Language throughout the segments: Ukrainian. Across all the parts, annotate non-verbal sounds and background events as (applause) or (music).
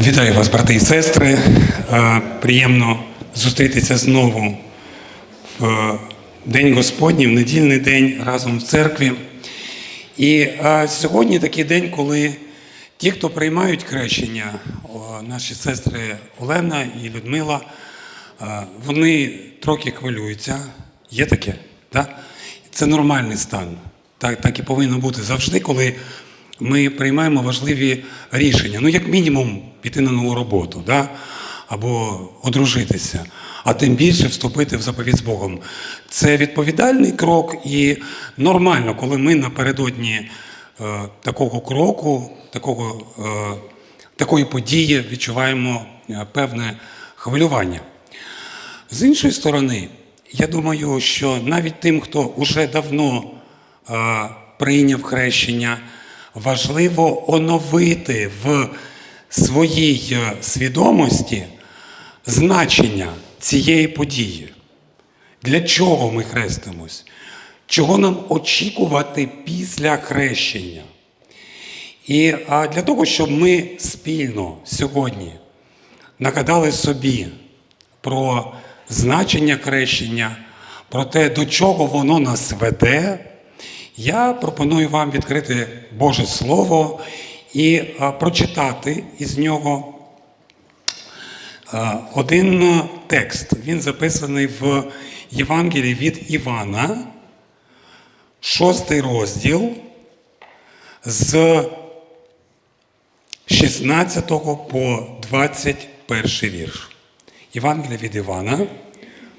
Вітаю вас, брати і сестри. Е, Приємно зустрітися знову в День Господній, в недільний день разом в церкві. І е, сьогодні такий день, коли ті, хто приймають хрещення, наші сестри Олена і Людмила, е, вони трохи хвилюються. Є таке? Да? Це нормальний стан. Так, так і повинно бути завжди, коли ми приймаємо важливі рішення. Ну, як мінімум, піти на нову роботу, да? або одружитися, а тим більше вступити в заповідь з Богом. Це відповідальний крок і нормально, коли ми напередодні е, такого кроку, такого, е, такої події відчуваємо е, певне хвилювання. З іншої сторони, я думаю, що навіть тим, хто вже давно е, прийняв хрещення, важливо оновити в своїй е, свідомості значення цієї події. Для чого ми хрестимось? Чого нам очікувати після хрещення? І для того, щоб ми спільно сьогодні нагадали собі про значення хрещення, про те, до чого воно нас веде, я пропоную вам відкрити Боже Слово і прочитати із нього один текст. Він записаний в Євангелії від Івана, шостий розділ з 16 по 21 вірш. Євангелія від Івана,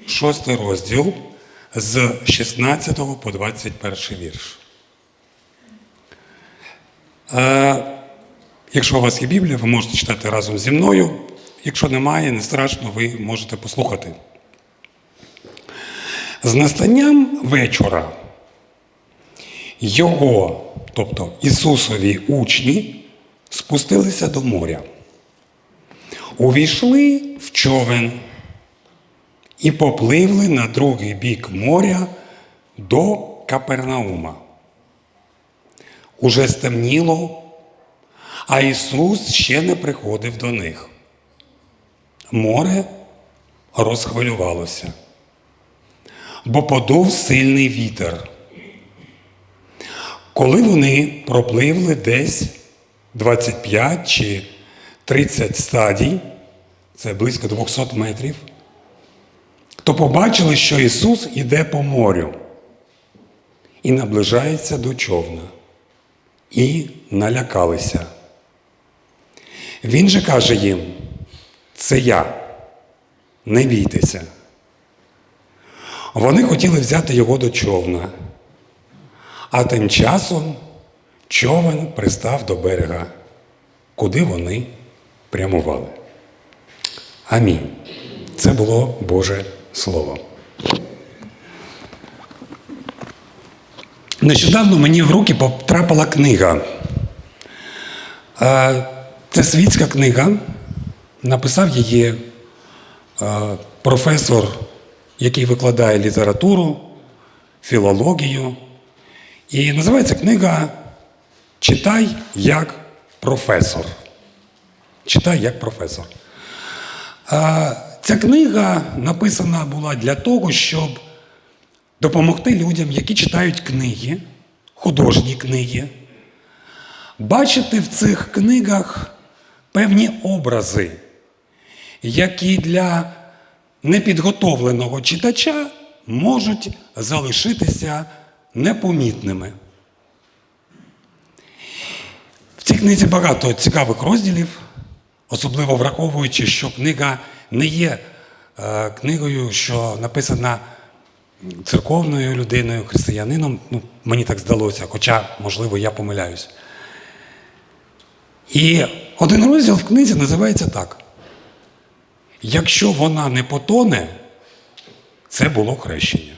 6 розділ з 16 по 21 вірш. Е, якщо у вас є Біблія, ви можете читати разом зі мною. Якщо немає, не страшно, ви можете послухати. З настанням вечора його, тобто Ісусові учні, спустилися до моря, увійшли в човен і попливли на другий бік моря до Капернаума. Уже стемніло, а Ісус ще не приходив до них. Море розхвилювалося, бо подув сильний вітер. Коли вони пропливли десь 25 чи 30 стадій, це близько 200 метрів, то побачили, що Ісус іде по морю і наближається до човна, і налякалися. Він же каже їм: це я, не бійтеся. Вони хотіли взяти його до човна. А тим часом човен пристав до берега, куди вони прямували. Амінь. Це було Боже Слово. Нещодавно мені в руки потрапила книга. Е, Це світська книга. Написав її е, професор, який викладає літературу, філологію. І називається книга Читай як професор. Читай як професор. Ця книга написана була для того, щоб допомогти людям, які читають книги, художні книги, бачити в цих книгах певні образи, які для непідготовленого читача можуть залишитися непомітними. В цій книзі багато цікавих розділів, особливо враховуючи, що книга не є е, книгою, що написана церковною людиною, християнином. Ну, мені так здалося, хоча, можливо, я помиляюсь. І один розділ в книзі називається так. Якщо вона не потоне, це було хрещення.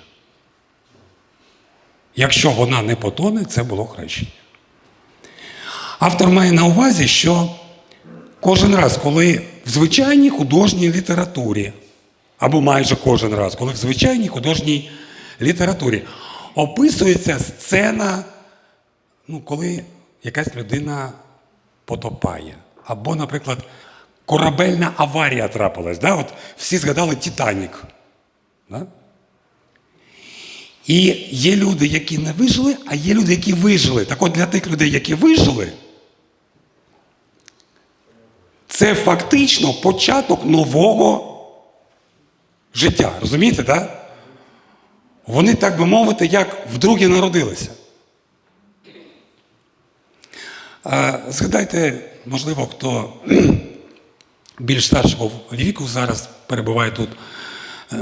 Якщо вона не потоне, це було хрещення. Автор має на увазі, що кожен раз, коли в звичайній художній літературі, або майже кожен раз, коли в звичайній художній літературі описується сцена, ну, коли якась людина потопає, або, наприклад, корабельна аварія трапилась. Да? От всі згадали Титанік. Да? І є люди, які не вижили, а є люди, які вижили. Так от для тих людей, які вижили, це фактично початок нового життя. Розумієте, так? Вони, так би мовити, як вдруге народилися. Згадайте, можливо, хто (clears throat) більш старшого віку зараз перебуває тут. Е,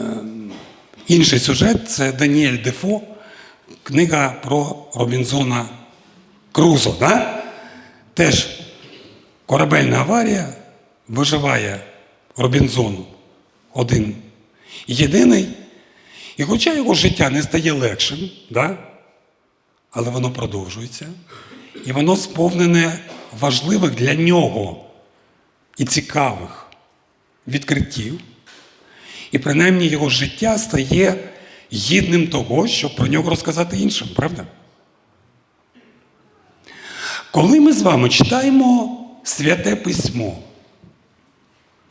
Інший сюжет це Даніель Дефо, книга про Робінзона Крузо. Да? Теж корабельна аварія виживає Робінзон один єдиний. І хоча його життя не стає легшим, да? але воно продовжується. І воно сповнене важливих для нього і цікавих відкриттів. І принаймні його життя стає гідним того, щоб про нього розказати іншим, правда? Коли ми з вами читаємо святе письмо,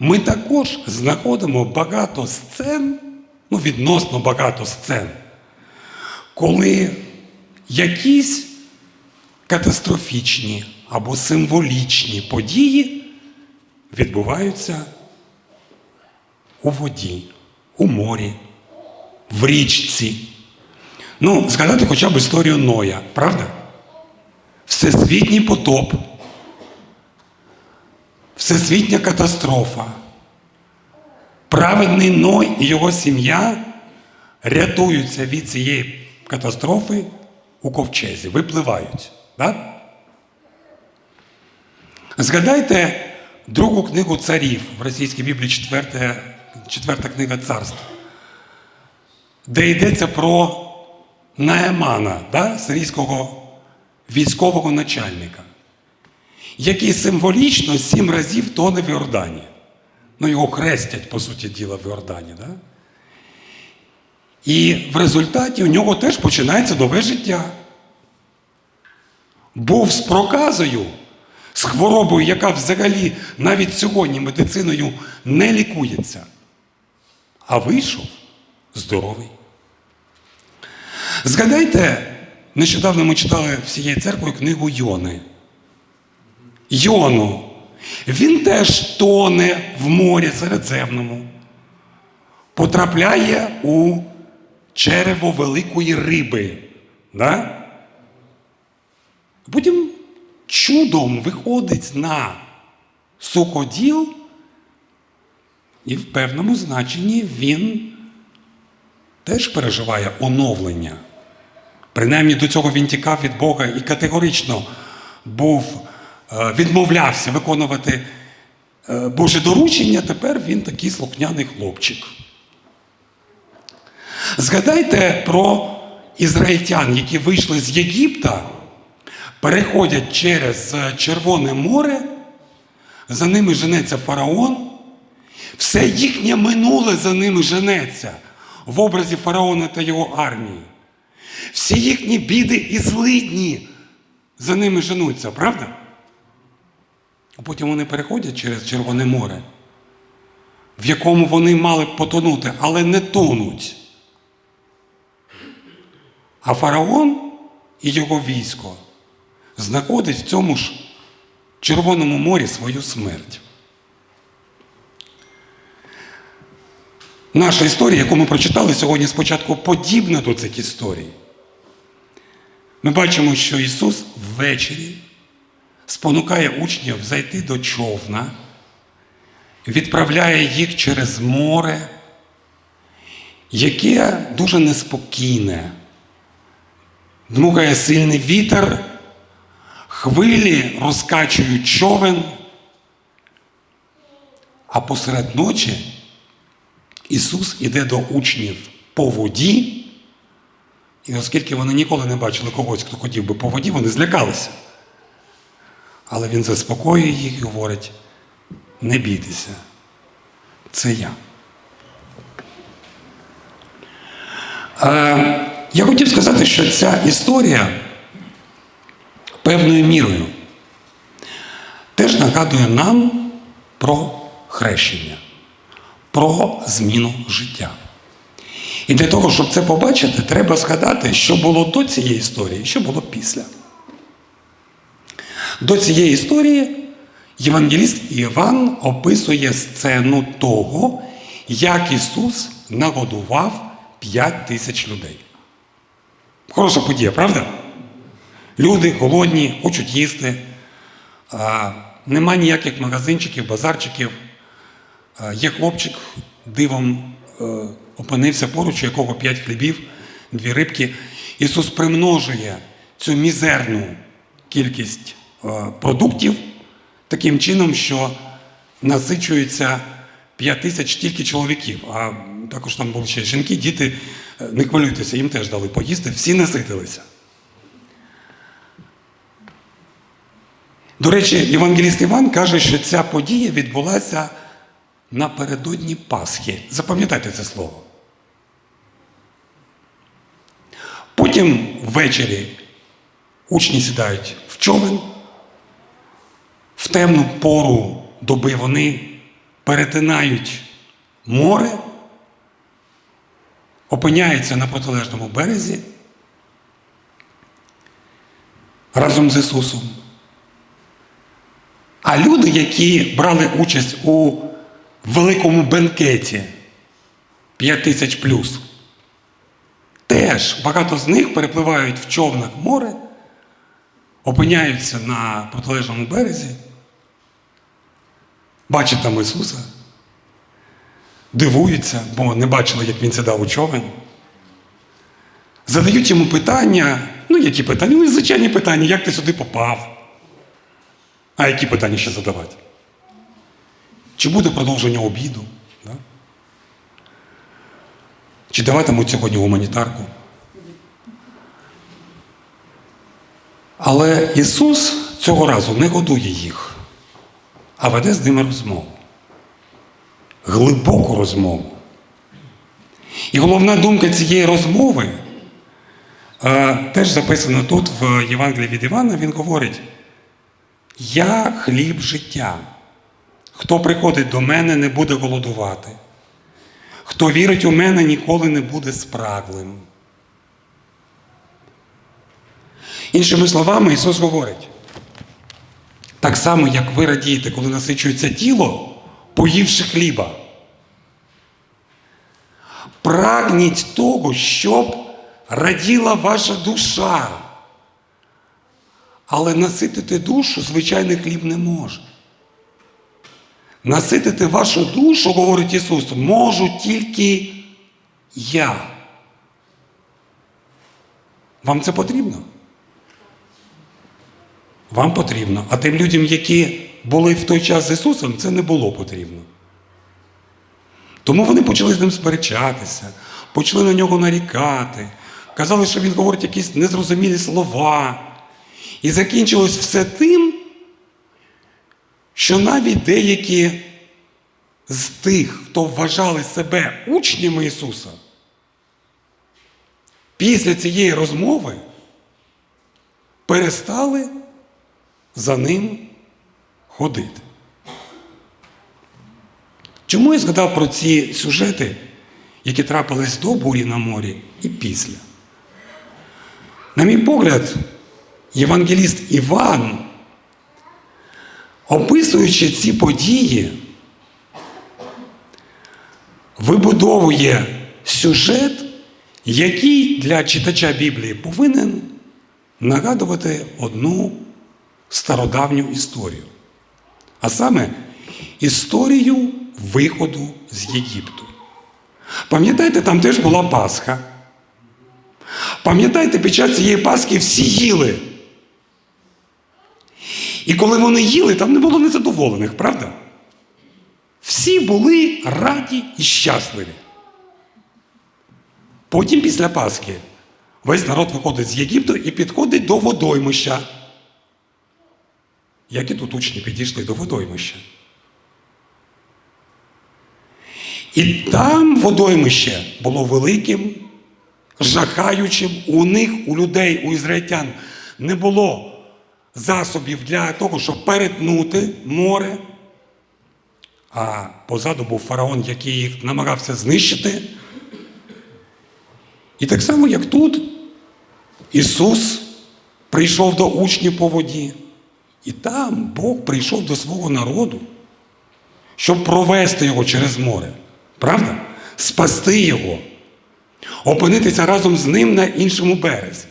ми також знаходимо багато сцен, ну, відносно багато сцен, коли якісь катастрофічні або символічні події відбуваються у воді, у морі, в річці. Ну, згадати хоча б історію Ноя, правда? Всесвітній потоп, всесвітня катастрофа. Праведний Ной і його сім'я рятуються від цієї катастрофи у ковчезі, випливають. Да? Згадайте другу книгу царів в російській Біблії, четверта, четверта книга царств, де йдеться про Наемана, да? сирійського військового начальника, який символічно сім разів тоне в Йордані. Ну, його хрестять, по суті діла, в Йордані. Да? І в результаті у нього теж починається нове життя. Був з проказою, з хворобою, яка взагалі навіть сьогодні медициною не лікується. А вийшов здоровий. Згадайте, нещодавно ми читали всією церквою книгу Йони. Йону. Він теж тоне в морі Середземному, потрапляє у черево великої риби. Да? Потім чудом виходить на суходіл, і в певному значенні він теж переживає оновлення. Принаймні до цього він тікав від Бога і категорично був, відмовлявся виконувати е, Боже доручення, тепер він такий слухняний хлопчик. Згадайте про ізраїльтян, які вийшли з Єгипта, переходять через Червоне море, за ними женеться фараон, все їхнє минуле за ними женеться в образі фараона та його армії. Всі їхні біди і злидні за ними женуться, правда? А потім вони переходять через Червоне море, в якому вони мали б потонути, але не тонуть. А фараон і його військо знаходить в цьому ж Червоному морі свою смерть. Наша історія, яку ми прочитали сьогодні спочатку, подібна до цих історій. Ми бачимо, що Ісус ввечері спонукає учнів зайти до човна, відправляє їх через море, яке дуже неспокійне, дмухає сильний вітер, хвилі розкачують човен, а посеред ночі Ісус іде до учнів по воді. І оскільки вони ніколи не бачили когось, хто ходів би по воді, вони злякалися. Але він заспокоює їх і говорить: не бійтеся, це я. Е, я хотів сказати, що ця історія певною мірою теж нагадує нам про хрещення, про зміну життя. І для того, щоб це побачити, треба згадати, що було до цієї історії, що було після. До цієї історії Євангеліст Іван описує сцену того, як Ісус нагодував 5 тисяч людей. Хороша подія, правда? Люди голодні, хочуть їсти. Нема ніяких магазинчиків, базарчиків. Є хлопчик, дивом е, опинився поруч, у якого п'ять хлібів, дві рибки. Ісус примножує цю мізерну кількість продуктів таким чином, що насичується 5 тисяч тільки чоловіків, а також там були ще жінки, діти. Е, Не хвилюйтеся, їм теж дали поїсти, всі наситилися. До речі, Євангеліст Іван каже, що ця подія відбулася напередодні Пасхи. Запам'ятайте це слово. Потім ввечері учні сідають в човен, в темну пору доби вони перетинають море, опиняються на протилежному березі разом з Ісусом. А люди, які брали участь у великому бенкеті 5 тисяч плюс, теж багато з них перепливають в човнах море, опиняються на протилежному березі, бачать там Ісуса, дивуються, бо не бачили, як Він сідав у човен. Задають йому питання, ну які питання? Ну, звичайні питання, як ти сюди попав? А які питання ще задавати? Чи буде продовження обіду? Да? Чи даватимуть сьогодні гуманітарку? Але Ісус цього разу не годує їх, а веде з ними розмову. Глибоку розмову. І головна думка цієї розмови е, теж записана тут в Євангелії від Івана. Він говорить: Я хліб життя. Хто приходить до мене, не буде голодувати. Хто вірить у мене, ніколи не буде спраглим. Іншими словами, Ісус говорить, так само, як ви радієте, коли насичується тіло, поївши хліба. Прагніть того, щоб раділа ваша душа. Але наситити душу звичайний хліб не може. Наситити вашу душу, говорить Ісус, можу тільки я. Вам це потрібно? Вам потрібно. А тим людям, які були в той час з Ісусом, це не було потрібно. Тому вони почали з ним сперечатися, почали на нього нарікати, казали, що він говорить якісь незрозумілі слова. І закінчилось все тим, що навіть деякі з тих, хто вважали себе учнями Ісуса, після цієї розмови перестали за ним ходити. Чому я згадав про ці сюжети, які трапились до бурі на морі і після? На мій погляд, євангеліст Іван, описуючи ці події, вибудовує сюжет, який для читача Біблії повинен нагадувати одну стародавню історію. А саме історію виходу з Єгипту. Пам'ятаєте, там теж була Пасха. Пам'ятаєте, під час цієї Пасхи всі їли. І коли вони їли, там не було незадоволених, правда? Всі були раді і щасливі. Потім після Пасхи весь народ виходить з Єгипту і підходить до водоймища. Як і тут учні підійшли до водоймища. І там водоймище було великим, жахаючим. У них, у людей, у ізраїльтян, не було засобів для того, щоб перетнути море. а позаду був фараон, який їх намагався знищити. І так само, як тут, Ісус прийшов до учнів по воді, і там Бог прийшов до свого народу, щоб провести його через море. Правда? Спасти його, опинитися разом з ним на іншому березі.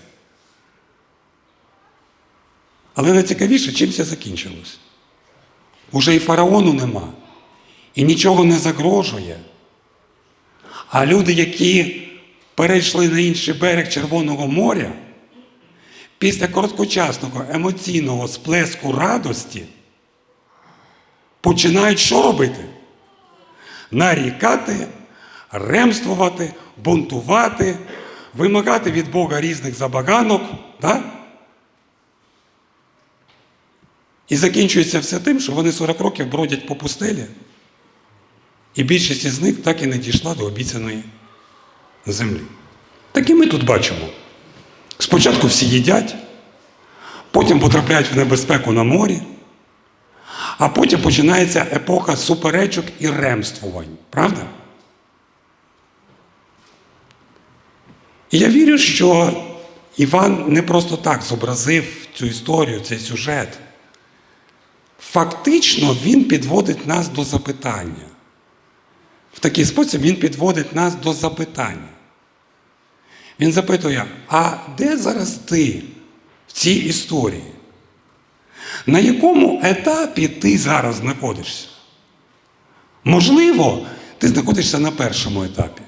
Але найцікавіше, чим це закінчилось? Уже і фараону нема, і нічого не загрожує. А люди, які перейшли на інший берег Червоного моря, після короткочасного емоційного сплеску радості починають що робити? Нарікати, ремствувати, бунтувати, вимагати від Бога різних забаганок. Да? І закінчується все тим, що вони 40 років бродять по пустелі, і більшість із них так і не дійшла до обіцяної землі. Так і ми тут бачимо. Спочатку всі їдять, потім потрапляють в небезпеку на морі, а потім починається епоха суперечок і ремствувань. Правда? І я вірю, що Іван не просто так зобразив цю історію, цей сюжет. Фактично він підводить нас до запитання. В такий спосіб він підводить нас до запитання. Він запитує: а де зараз ти в цій історії? На якому етапі ти зараз знаходишся? Можливо, ти знаходишся на першому етапі.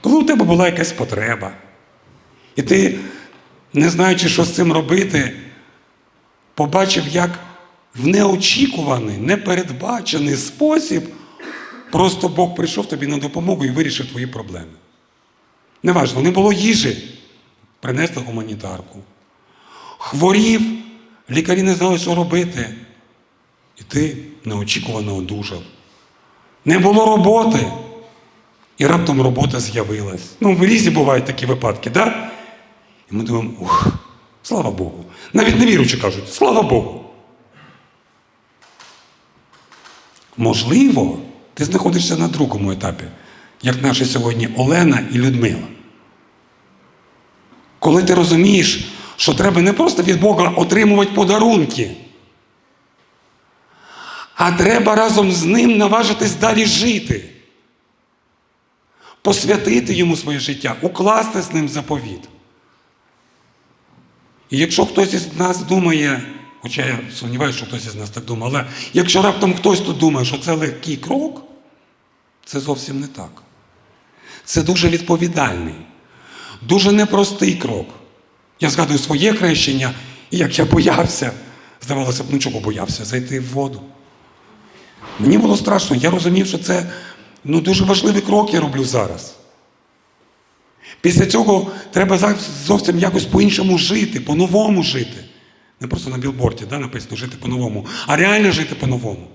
Коли у тебе була якась потреба, і ти, не знаючи, що з цим робити, побачив, як в неочікуваний, непередбачений спосіб просто Бог прийшов тобі на допомогу і вирішив твої проблеми. Неважно, не було їжі, принесли гуманітарку. Хворів, лікарі не знали, що робити. І ти неочікувано одужав. Не було роботи. І раптом робота з'явилась. Ну, в різні бувають такі випадки, так? Да? І ми думаємо, ух, слава Богу. Навіть невіруючі кажуть, слава Богу. Можливо, ти знаходишся на другому етапі, як наші сьогодні Олена і Людмила. Коли ти розумієш, що треба не просто від Бога отримувати подарунки, а треба разом з ним наважитись далі жити, посвятити йому своє життя, укласти з ним заповіт. І якщо хтось із нас думає, хоча я сумніваюся, що хтось із нас так думає, але якщо раптом хтось тут думає, що це легкий крок, це зовсім не так. Це дуже відповідальний, дуже непростий крок. Я згадую своє хрещення, і як я боявся, здавалося б, ну чого боявся, зайти в воду. Мені було страшно, я розумів, що це ну, дуже важливий крок я роблю зараз. Після цього треба зовсім якось по-іншому жити, по-новому жити. Не просто на білборді да, написано жити по-новому, а реально жити по-новому.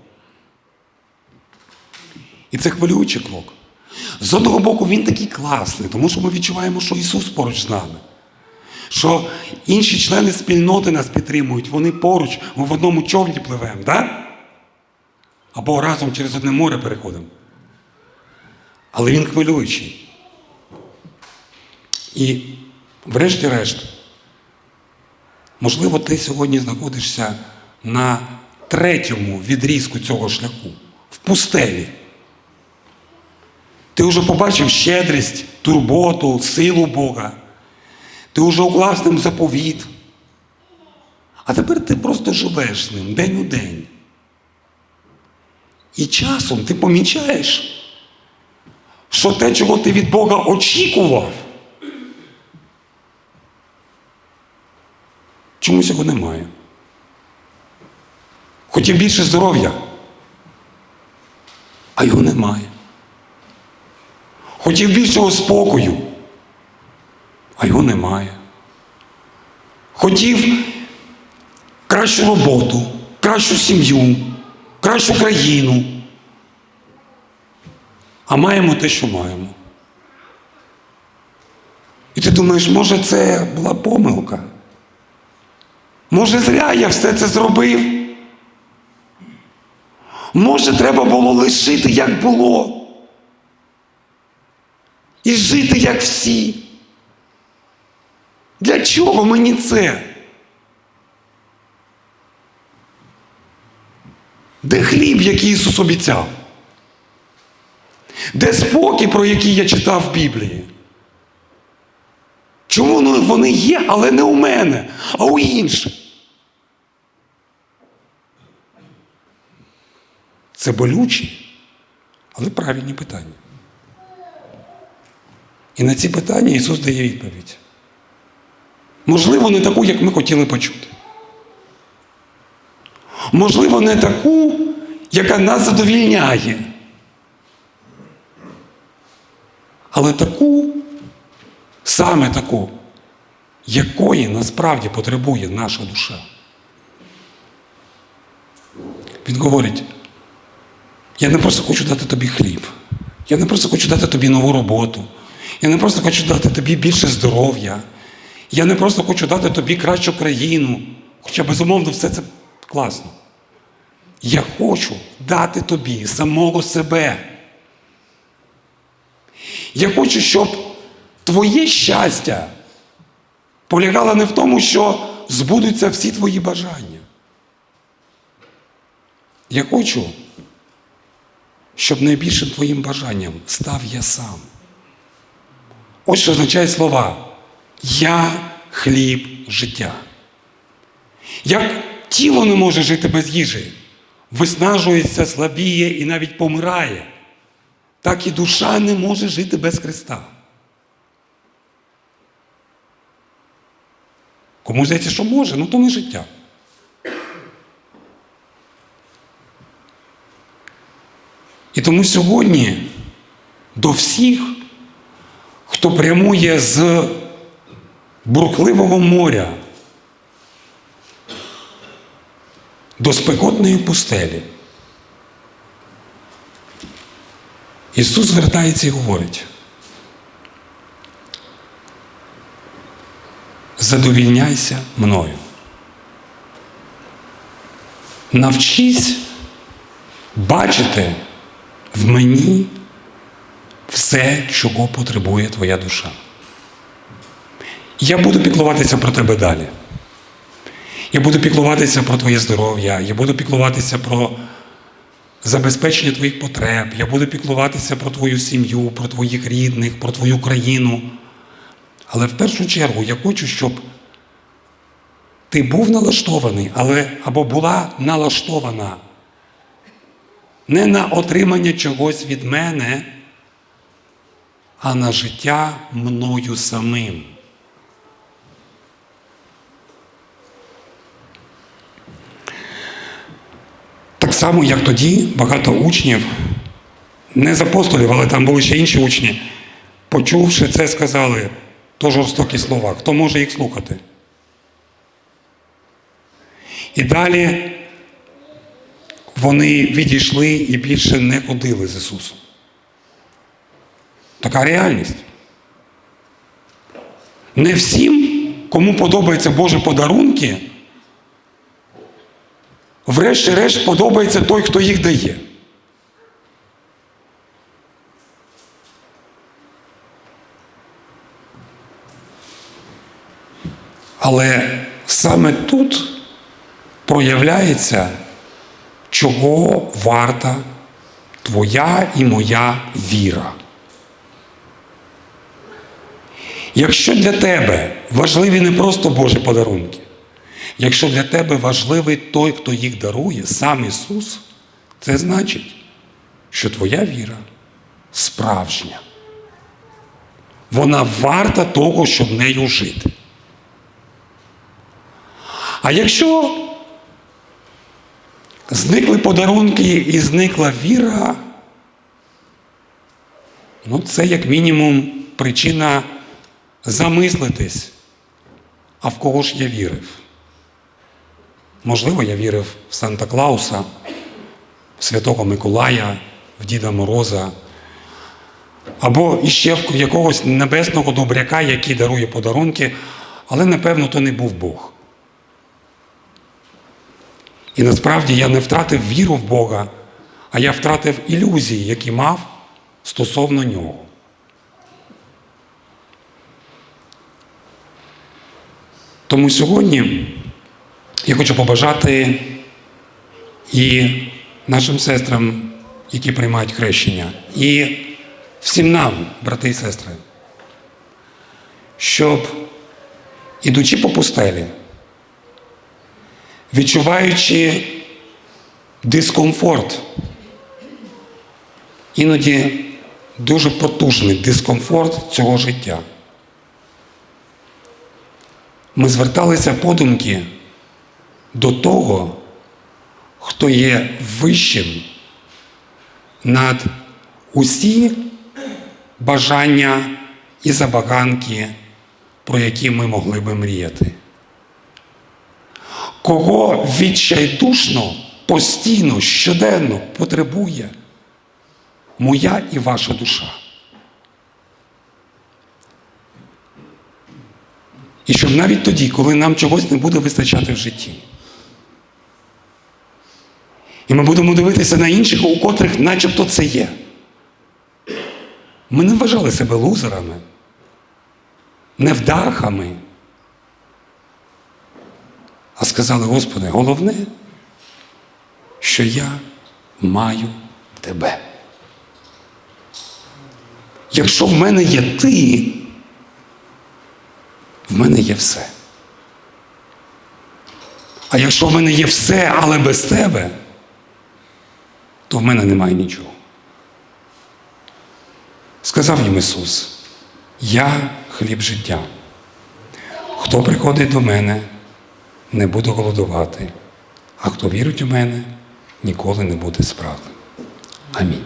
І це хвилюючий крок. З одного боку, він такий класний, тому що ми відчуваємо, що Ісус поруч з нами. Що інші члени спільноти нас підтримують, вони поруч, ми в одному човні пливемо, да? або разом через одне море переходимо. Але він хвилюючий. І, врешті-решт, можливо, ти сьогодні знаходишся на третьому відрізку цього шляху в пустелі. Ти вже побачив щедрість, турботу, силу Бога. Ти вже уклав з ним заповіт. А тепер ти просто живеш з ним день у день. І часом ти помічаєш, що те, чого ти від Бога очікував, чомусь його немає. Хотів більше здоров'я, а його немає. Хотів більшого спокою, а його немає. Хотів кращу роботу, кращу сім'ю, кращу країну. А маємо те, що маємо. І ти думаєш, може, це була помилка? Може, зря я все це зробив? Може, треба було лишити, як було. І жити, як всі. Для чого мені це? Де хліб, який Ісус обіцяв? Де спокій, про який я читав в Біблії? Чому ну, вони є, але не у мене, а у інших? Це болючі, але правильні питання. І на ці питання Ісус дає відповідь. Можливо, не таку, як ми хотіли почути. Можливо, не таку, яка нас задовільняє. Але таку, саме таку, якої насправді потребує наша душа. Він говорить, я не просто хочу дати тобі хліб, я не просто хочу дати тобі нову роботу, я не просто хочу дати тобі більше здоров'я, я не просто хочу дати тобі кращу країну, хоча, безумовно, все це класно. Я хочу дати тобі самого себе. Я хочу, щоб твоє щастя полягало не в тому, що збудуться всі твої бажання. Я хочу, щоб найбільшим твоїм бажанням став я сам. Ось що означає слова. Я хліб життя. Як тіло не може жити без їжі, виснажується, слабіє і навіть помирає, так і душа не може жити без Христа. Кому здається, що може, ну то не життя. І тому сьогодні до всіх, хто прямує з бурхливого моря до спекотної пустелі, Ісус звертається і говорить. Задовільняйся мною. Навчись бачити в мені все, чого потребує твоя душа. Я буду піклуватися про тебе далі. Я буду піклуватися про твоє здоров'я, я буду піклуватися про забезпечення твоїх потреб, я буду піклуватися про твою сім'ю, про твоїх рідних, про твою країну. Але в першу чергу я хочу, щоб ти був налаштований, але або була налаштована не на отримання чогось від мене, а на життя мною самим. Так само, як тоді багато учнів, не з апостолів, але там були ще інші учні, почувши це, сказали то жорстокі слова. Хто може їх слухати? І далі вони відійшли і більше не ходили з Ісусом. Така реальність. Не всім, кому подобаються Божі подарунки, врешті-решт подобається той, хто їх дає. Але саме тут проявляється, чого варта твоя і моя віра. Якщо для тебе важливі не просто Божі подарунки, якщо для тебе важливий той, хто їх дарує, сам Ісус, це значить, що твоя віра справжня. Вона варта того, щоб нею жити. А якщо зникли подарунки і зникла віра, ну це як мінімум причина замислитись, а в кого ж я вірив? Можливо, я вірив в Санта Клауса, в Святого Миколая, в Діда Мороза, або іще в якогось небесного добряка, який дарує подарунки, але напевно то не був Бог. І насправді я не втратив віру в Бога а я втратив ілюзії, які мав стосовно нього. Тому сьогодні я хочу побажати і нашим сестрам, які приймають хрещення, і всім нам, брати і сестри, щоб, ідучи по пустелі, відчуваючи дискомфорт, іноді дуже потужний дискомфорт цього життя. Ми зверталися подумки до того, хто є вищим над усі бажання і забаганки, про які ми могли би мріяти. Кого відчайдушно, постійно, щоденно потребує моя і ваша душа. І щоб навіть тоді, коли нам чогось не буде вистачати в житті, і ми будемо дивитися на інших, у котрих начебто це є. Ми не вважали себе лузерами, невдахами, а сказали, Господи, головне, що я маю тебе. Якщо в мене є ти, в мене є все. А якщо в мене є все, але без тебе, то в мене немає нічого. Сказав їм Ісус, я хліб життя. Хто приходить до мене, не буде голодувати, а хто вірить у мене, ніколи не буде справним. Амінь.